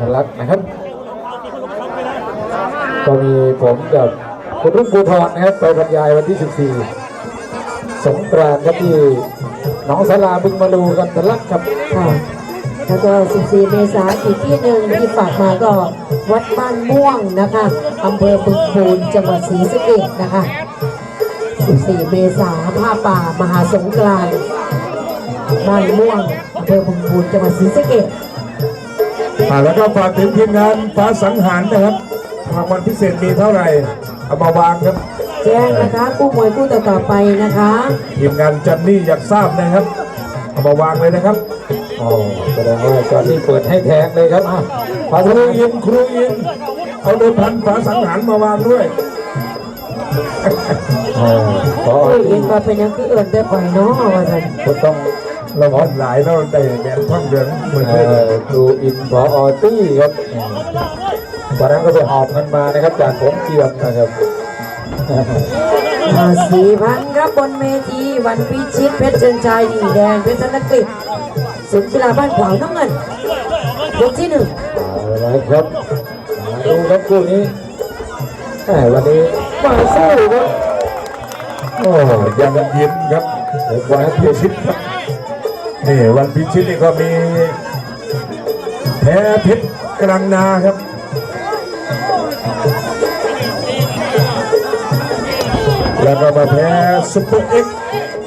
ทลักษ์นะครับ ก็มีผมกับคุณรุ่งภูทรนะครับไปบรรยายวันที่ 14 สงกรานต์ครับที่หนองสาราบึงมาลูกันทลักษ์ครับค่ะแล้วก็ 14 เมษายนอีกที่หนึ่งที่ฝากมาก็วัดบ้านม่วงนะคะอำเภอบึงพูนจังหวัดศรีสะเกษนะคะ 14 เมษายนผ้าป่ามหาสงกรานต์บ้านม่วงอำเภอบึงพูนจังหวัดศรีสะเกษ แล้วก็ฝากถึงทีมงานฟ้าสังหารนะครับรางวัลพิเศษมีเท่าไหร่เอามาวางครับ แจ้งนะคะกู้มวยกู้ต่อต่อไปนะคะ ทีมงานจันนี่อยากทราบนะครับเอามาวางเลยนะครับอ๋อแสดงว่าจอห์นนี่เปิดให้แทงเลยครับอะพาคทะรูลุยินครูยินเอาเดิมพันฟ้าสังหารมาวางด้วยอ๋อขอโอ้ยเห็นว่าเป็นอยังคือเอิญได้ปล่อยเนาะว่าสันก็ต้อง เราผ่อนหลายแล้วได้แหวนท่องเดือนเหมือนเอ่เดิมอครูอินพออตี้ครับตอนนั้นก็ไปหอบเงินมานะครับจากผมเจียมนะครับสี่พันครับบนเมทีวันพิชิตเพชรเชิญชัยดีแดงเพชรธนกฤษศูนย์กีฬาบ้านขวางน้ำเงินยกที่หนึ่งเอาละครับมาดูครับคู่นี้แหมวันนี้มาสู้ครับโอ้ยังยิ้มครับวันพิชิตครับ นี่วันพิชิตนี่ก็มีแพ้เพชรกลางนาครับแล้วก็มาแพ้ซุปเปอร์เอ็กซ์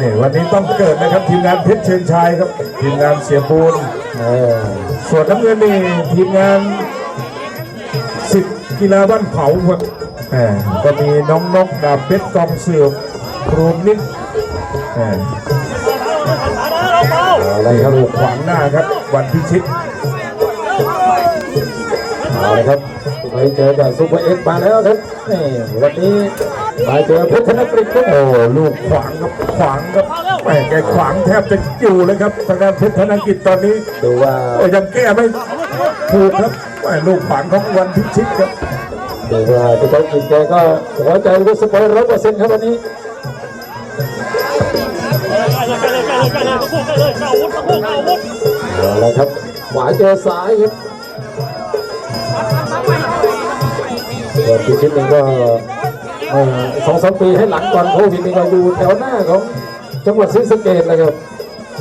นี่วันนี้ต้องเกิดนะครับทีมงานเพชรเชิญชายครับทีมงานเสียบูนเออส่วนน้ำเงินนี่ทีมงานสิทธิ์กีฬาบ้านเผาครับก็มีน้องนกดาบเพชรกองเสือครูนิด แหมเอาละครับลูกขวางหน้าครับ วันพิชิตเอาละครับไปเจอกับซูเปอร์เอ็กซ์มาแล้วครับนี่วันนี้มาเจอเพชรธนกฤษครับโอ้ลูกขวางครับขวางครับแหมแกขวางแทบจะอยู่เลยครับทางด้านเพชรธนกิจตอนนี้ดูว่าโอ้ยังแก้ไม่ถูกครับแหมลูกขวางของวันพิชิตครับดูว่าจะต้องกินแกก็หัวใจรู้สปอยร้อยเปอร์เซ็นต์ครับวันนี้ เอาละครับขวาเจอซ้ายครับส่วนพิชิตนี่ก็เอ่อสองสามปีให้หลังก่อนโควิดนี่ก็อยู่แถวหน้าของจังหวัดศรีสะเกษเลยครับ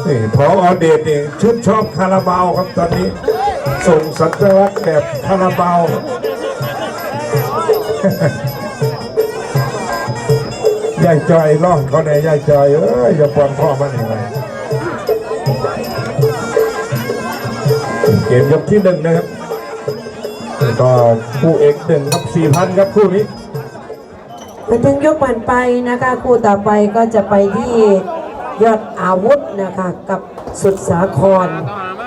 นี่พออเดชนี่ชุดชอบคาราบาวครับตอนนี้ ส่งสัญลักษณ์แบบคาราบาว ยายจอยร้องเขาเนี่ยยายจอยเอ้ยอย่าปวงพ่อมันอีกเลยเกมยกที่หนึ่งนะครับก็คู่เอกหนึ่งครับสี่พันครับคู่นี้ไปถึงยกผ่านไปนะคะคู่ต่อไปก็จะไปที่ยอดอาวุธนะคะกับสุดสาคร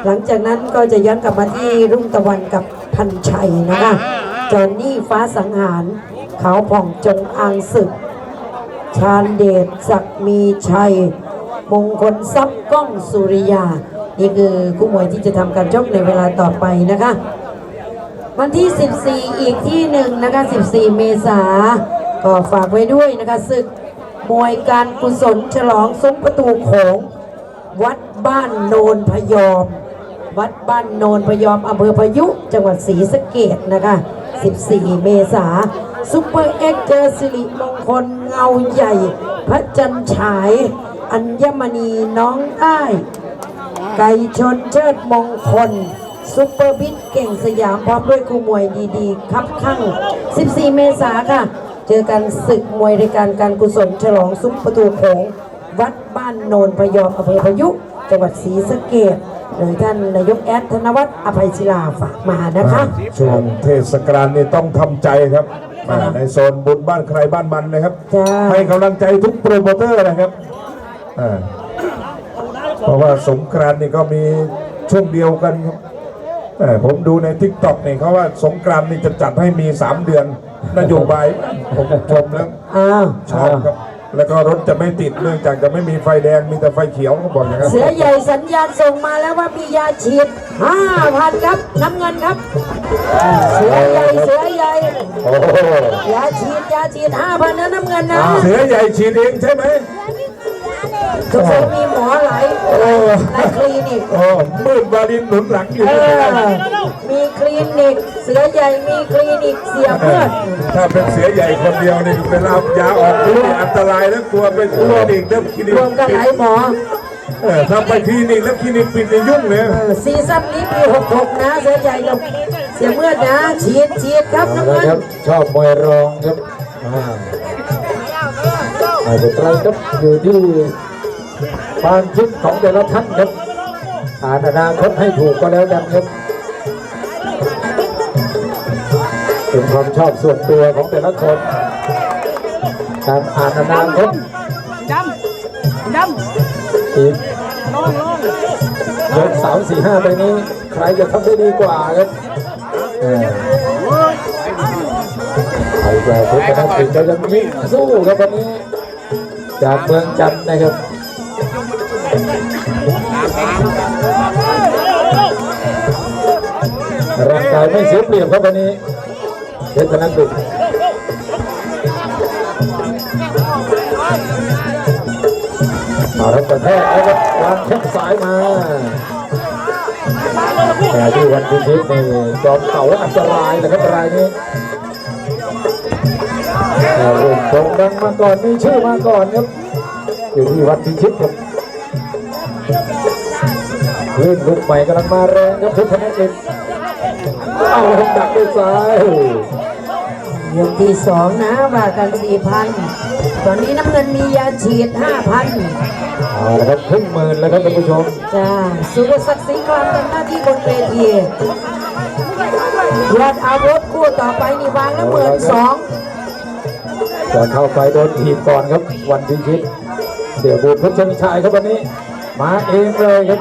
หลังจากนั้นก็จะย้อนกลับมาที่รุ่งตะวันกับพันชัยนะคะจอนนี่ฟ้าสังหาร เขาผ่องจงอางศึก ชาญเดชศักดิ์มีชัย มงคลทรัพย์ก้องสุริยา นี่คือคู่มวยที่จะทำการชกในเวลาต่อไปนะคะ วันที่ 14 อีกที่หนึ่งนะคะ 14 เมษาก็ฝากไว้ด้วยนะคะศึกมวยการกุศลฉลองซุ้มประตูโขงวัดบ้านโนนพยอม วัดบ้านโนนพยอมอำเภอพายุจังหวัดศรีสะเกดนะคะ 14 เมษา ซุปเปอร์เอ็กซ์เจอสิริมงคลเงาใหญ่ พระจันฉาย อัญมณีน้องอ้าย ไก่ชนเชิดมงคลซุปเปอร์บิ๊กเก่งสยามพร้อมด้วยครูมวยดีๆ ครับข้าง 14 เมษาค่ะ เจอกันศึกมวยรายการการกุศลฉลองซุ้มประตูโขงวัดบ้านโนนพยอมอำเภอพยุจังหวัดศรีสะเกษโดยท่านนายกแอดธนวัฒน์อภัยศิลาฝากมานะคะ ช่วงเทศกาลนี่ต้องทำใจครับ ในโซนบุญบ้านใครบ้านมันนะครับจ้าให้กำลังใจทุกโปรโมเตอร์นะครับอ่าเพราะว่าสงกรานต์นี่ก็มีช่วงเดียวกันครับเอ่อผมดูในทิกตอกนี่เขาว่าสงกรานต์นี่จะจัดให้มี 3 เดือนนโยบายผมชมแล้วอ้าวชอบครับ แล้วก็รถจะไม่ติดเนื่องจากจะไม่มีไฟแดงมีแต่ไฟเขียวเขาบอกอย่างนั้นเสือใหญ่สัญญาณส่งมาแล้วว่ามียาฉีด5,000ครับน้ำเงินครับ เสือใหญ่เสือใหญ่โอ้โหยาฉีดยาฉีด5,000นะน้ำเงินนะ เสือใหญ่ฉีดเองใช่ไหม สงสัยมีหมอหลายหลายหลายคลินิกโอ้มืดวารินหนุนหลังอยู่เอนี่อมีคลินิก เสือใหญ่มีคลินิกเสียเพื่อนถ้าเป็นเสียใหญ่คนเดียวนี่เป็นเอายาออกนี่อันตรายแล้วกลัวไปคลินิกแล้วคลินิกรวมกันหลายหมอ เออถ้าไปคลินิกแล้วคลินิกปิดในยุ่งเลยเออซีซั่นนี้ปี66 นะ เสือใหญ่กับเสียเมื่อนนะฉีดฉีดครับน้ำละเงินครับชอบมวยรองครับอ่าไม่เป็นไรครับอยู่ที่ ความคิดของแต่ละท่านครับอ่านอนาคตให้ถูกก็แล้วกันครับเป็นความชอบส่วนตัวของแต่ละคนการอ่านอนาคตดำดำอีกลองลองยกสามสี่ห้าไปนี้ ใครจะทำได้ดีกว่าครับเออใครจะเพชรนักสิก็ยังวิ่งสู้ครับวันนี้ จากเมืองจันทร์นะครับ ร่างกายไม่เสียเปรียบครับวันนี้เพชรนักสิเอาละกระแทกแล้วครับวางแข้งซ้ายมาแต่ที่วันพิชิตนี่จอมเก่าอันตรายนะครับรายนี้แต่รุ่นโด่งดังมาก่อนมีชื่อมาก่อนครับอยู่ที่วัดพิชิตครับ ลื่นลูกใหม่กำลังมาแรงครับทุกธนกิจเอาละครับดักด้วยซ้ายยกที่สองนะว่ากันสี่พันตอนนี้น้ำเงินมียาฉีดห้าพันเอาละครับครึ่งหมื่นแล้วครับท่านผู้ชมจ้าสุรศักดิ์ศรีกลางทำหน้าที่บนเวทียอดอาวุธคู่ต่อไปนี่วางละหมื่นสองก่อนเข้าไปโดนถีบก่อนครับ วันพิชิตเสี่ยบูดเพชรเชงชายครับวันนี้ มาเองเลยครับ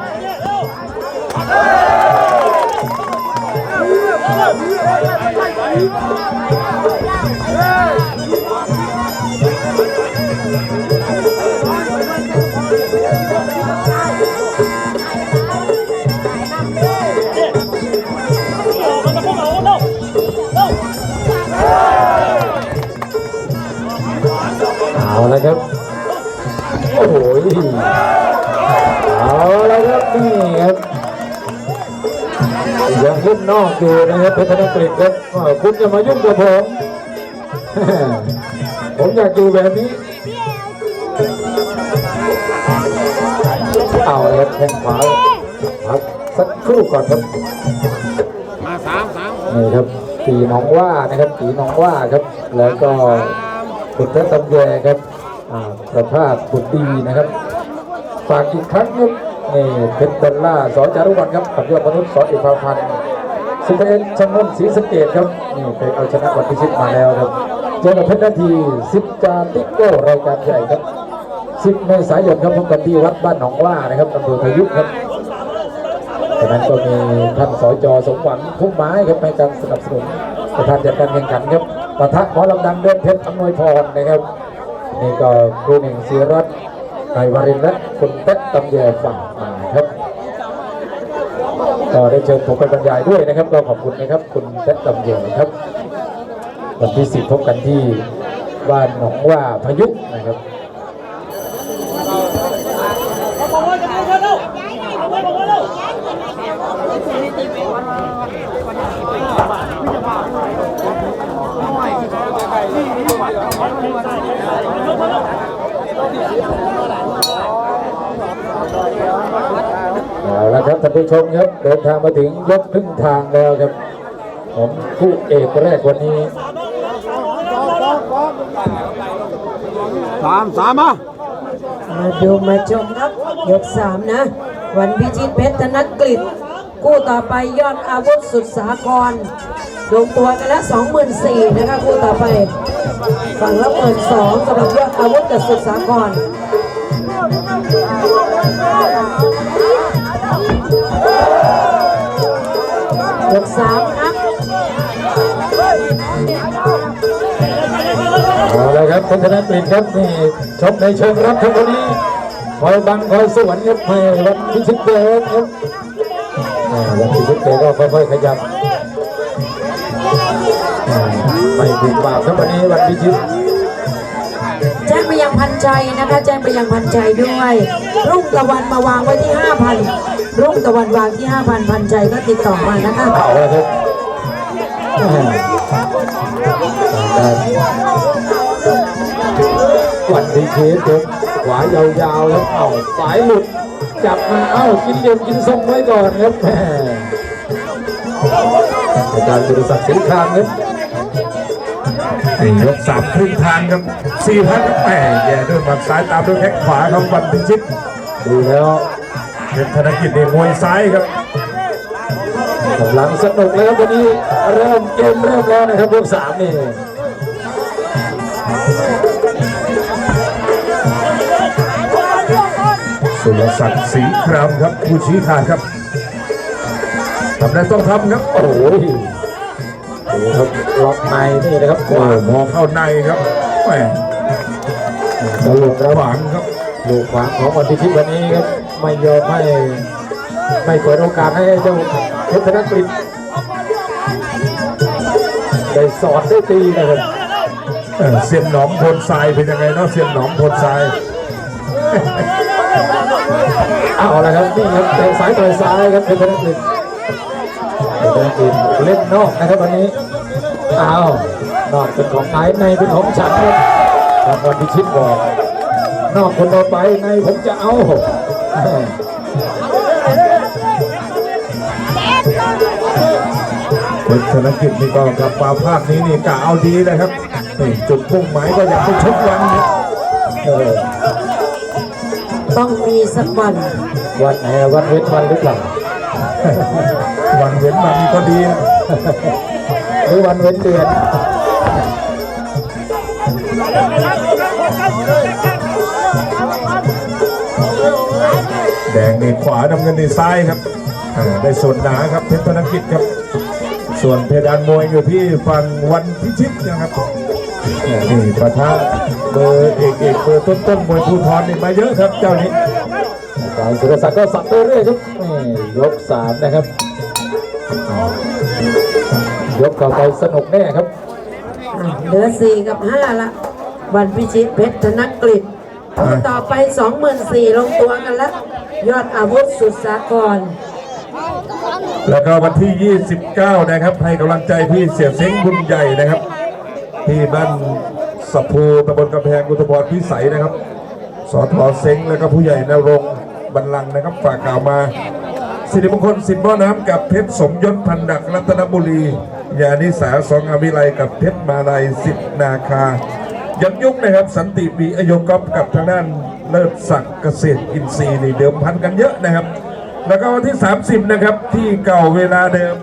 เอาละครับ โอ้โหเอาละครับนี่ครับ ยังเล่นนอกอยู่นะครับเพชรธนกฤษครับอ้าวคุณจะมายุ่งกับผม ผมอยากอยู่แบบนี้ เอาละครับแข้งขวาพักสักครู่ก่อนครับ มาสามสามนี่ครับปีหนองว่านะครับปีหนองว่าครับ แล้วก็คุณเพชรตำแยครับอ่าประภาสบุตรดีนะครับ ฝากอีกครั้งครับ นี่เพชรดอลล่าสอจารุวรรณครับกับยอดมนุษย์สอเอกภาพันธ์สุเทนชนนท์ศรีสเกดครับนี่เคยเอาชนะวันพิชิตมาแล้วครับเจอกับเพชรนาทีสิบจาติโก้รายการใหญ่ครับสิบเมษายนครับพบกันที่วัดบ้านหนองว่านะครับอำเภอพายุครับจากนั้นก็มีท่านสจสมหวังพุ่มไม้ครับให้การสนับสนุนประธานจัดการแข่งขันครับปะทะหมอลำดังเดินเพชรอำนวยพรนะครับนี่ก็ครูหนึ่งศิรัตน์ นายวารินและคุณเต๊กตำแยฝั่งมาครับก็ได้เชิญผมไปบรรยายด้วยนะครับ ก็ขอบคุณนะครับ คุณเต๊กตำแยครับ วันที่สิบพบกันที่บ้านหนองว่าพายุนะครับ เอาละครับท่าน ผู้ชมครับเดินทางมาถึงยกครึ่งทางแล้วครับผมคู่เอกแรกวันนี้สามสามมามาดูมาชมครับ ยกสามนะ วันพิชิตเพชรธนกฤษคู่ต่อไปยอดอาวุธสุดสากรลงตัวกันแล้วสองหมื่นสี่นะคะคู่ต่อไป ฝั่งละหมื่นสองสำหรับยอดอาวุธกับสุดสากร กสามนะเอาละครับพัฒนากฤษครับนี่ชมในเชิงรับครับวันนี้คอยบังคอยสวนครับให้วันพิชิตเกตครับอ่าวันพิชิตเกตก็ค่อยๆขยับอ่าไม่บุกบาปครับวันนี้วันพิชิตแจ้งมายังพันใจนะคะ แจ้งไปยังพันใจด้วย รุ่งตะวันมาวางไว้ที่5,000 รุ่งตะวันวางที่ 5,000 พันใจก็ติดต่อมานะคะเอาละครับแม่วันดีเคสครับขวายาวๆครับเอาสายหลุด จับมาเอ้ากินเหลี่ยมกินทรงไว้ก่อนครับแม่อาจารย์สุรศักดิ์ศรีครามครับนี่ยกสามครึ่งทางครับสี่พันแปดแย่ด้วยหมัดซ้ายตามด้วยแข้งขวาครับวันพิชิตดูแล้ว เป็นธนกิจในมวยซ้ายครับกำลังสนุกแล้ววันนี้เริ่มเกมเริ่มแล้วนะครับยกสามนี่สุรศักดิ์ศรีครามครับผู้ชี้ขาดครับทำได้ต้องทำครับ โอ้ยดูครับล็อกในนี่นะครับขโอ้วามองเข้าในครับแหมสรุปแล้วขวางครับลูกขวางของวันพิชิตวันนี้ครับ ไม่ยอมให้ไม่เปิดโอกาสให้เจ้าเพชรธนกฤษได้สอดได้ตีนะครับเออเสียนหนอมพลทรายเป็นยังไงเนาะเสียนหนอมพลทรายเอาละครับนี่ครับเตะซ้ายต่อยซ้ายครับเพชรธนกฤษเพชรธนกฤษเล่นนอกนะครับวันนี้เอานอกเป็นของนายในเป็นของฉันครับทางวันพิชิตบอกนอกคนต่อไปในผมจะเอา เป็นธนกิจนี่ก็กลับมาภาคนี้นี่กะเอาดีนะครับนี่จุดพุ่งหมายก็อยากไปชกวันนี้เออต้องมีสักวันวันไหนวันเว้นวันหรือเปล่าวันเว้นวันก็ดีนะหรือวันเว้นเดือน แดงนี่ขวาน้ำเงินนี่ซ้ายครับอ่าได้ส่วนหนาครับเพชรธนกิจครับ ส่วนเพดานมวยอยู่ที่ฝั่งวันพิชิตนะครับนี่ประธานเบอร์เอกเอกเบอร์ต้นต้นๆมวยภูทรนี่มาเยอะครับเจ้านี้อาจารย์สุรศักดิ์ก็สับไปเรื่อยครับนี่ยกสามนะครับ ยกต่อไปสนุกแน่ครับอะเหลือ4กับ5ละวันพิชิตเพชรธนกฤษคู่ต่อไป24,000ลงตัวกันแล้ว ยอดอาวุธสุดสากรแล้วก็วันที่ 29 นะครับ ให้กำลังใจพี่เสียเซ้งบุญใหญ่นะครับ ที่บ้านสะพูตำบลกำแพงกุตพรพิสัยนะครับสอทอเซ้งแล้วก็ผู้ใหญ่นรงบัลลังนะครับ ฝากกล่าวมา สิริมงคลสินบ่อน้ำกับเพชรสมยศพันดักรัตนบุรียานิสาสองอวิไลกับเพชรมาลัยสิทธนาคา ยันยุคนะครับสันติปีอโยกอบกับทางด้านเลิศศักดิ์เกษตรอินทรีย์นี่เดิมพันกันเยอะนะครับ แล้วก็วันที่ 30 นะครับที่เก่าเวลาเดิม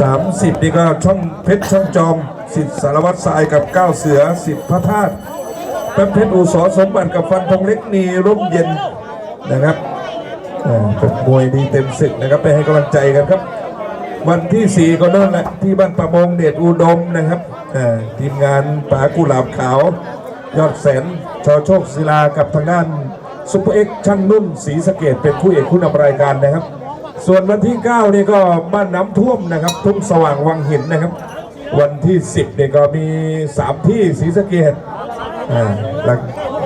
30 นี่ก็ช่องเพชรช่องจอมสิทธิสารวัตรทรายกับก้าวเสือสิทธิพระธาตุแป๊บเพชรอูสอสมบัติกับฟันธงเล็กนีร่มเย็นนะครับมวยดีเต็มศึกนะครับไปให้กำลังใจกันครับ วันที่4ก็นั่นแหละที่บ้านประมงเดชอุดมนะครับทีมงานป๋ากุหลาบขาวยอดแสนชอโชคศิลากับทางด้านซุปเปอร์เอ็กซ์ช่างนุ่นศรีสะเกดเป็นผู้เอกผู้นำรายการนะครับ ส่วนวันที่ 9 นี่ก็บ้านน้ำท่วมนะครับทุ่งสว่างวังหินนะครับ วันที่ 10เนี่ยก็มี 3 ที่ศรีสะเกดอ่าแล้ว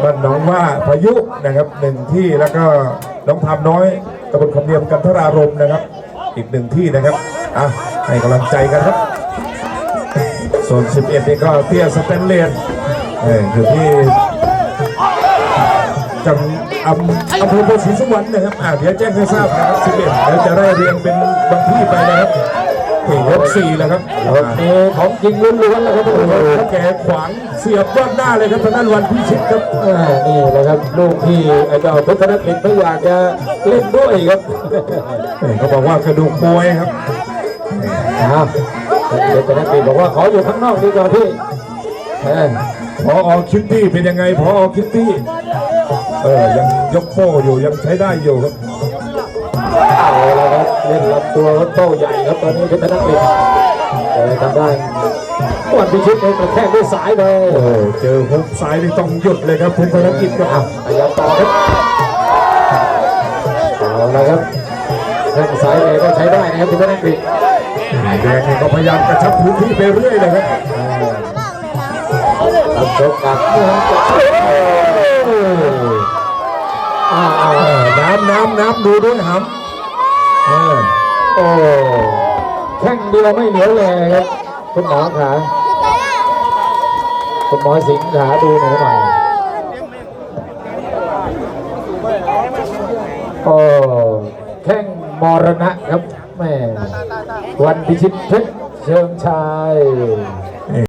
บ้านหน้องว่าพายุนะครับหนึ่งที่แล้วก็น้องทามน้อยตำบลคำเนียมกันทรารมนะครับ อีกหนึ่งที่นะครับ อะให้กำลังใจกันครับส่วน 11 นี่ก็เตี้ยสเตนเลนเอออยู่ที่จังอำอำเภอโพธิ์ศรีสุวรรณนะครับอ่าเดี๋ยวแจ้งให้ทราบนะครับ 11เดี๋ยวจะได้เรียงเป็นวันที่ไปนะครับนี่ยกสี่แล้วครับยกนี้ของจริงล้วนๆแล้วครับทุกโอ้คนโหครับแกขวางเสียบยอดหน้าเลยครับทางด้านวันพิชิตครับอ่านี่แหละครับลูกที่ไอ้เจ้าเพชรธนกฤษไม่อยากจะเล่นด้วยครับนี่เขาบอกว่ากระดูกมวยครับ อ้าวเพชรธนกฤษบอกว่าขออยู่ข้างนอกดีกว่าพี่เออพออคิตตี้เป็นยังไงพออคิตตี้เออยังยกโป้อยู่ยังใช้ได้อยู่ครับเอาละครับเล่นลำตัวรถโต้ใหญ่ครับตอนนี้เพชรธนกฤษแต่ทางด้านวันพิชิตเองกระแทกด้วยสายไปโอ้โหเจอฮุกซ้ายนี่ต้องหยุดเลยครับเพชรธนกิจครับพยายามต่อครับเอาละครับแข้งซ้ายเลยก็ใช้ได้นะครับเพชรธนกฤษ แดงนี่ก็พยายามกระชับพื้นที่ไปเรื่อยเลยครับอ่าชกกันเหมือนจะโอ้อ้าวเออน้ำน้ำน้ำดูด้วยหำเออโอ้แข้งเดียวไม่เหนียวเลยครับคุณหมอขาคุณหมอสิงห์ขาดูหนูหน่อยโอ้แข้งมรณะครับแม่ วันพิชิตเพชรเชิงชาย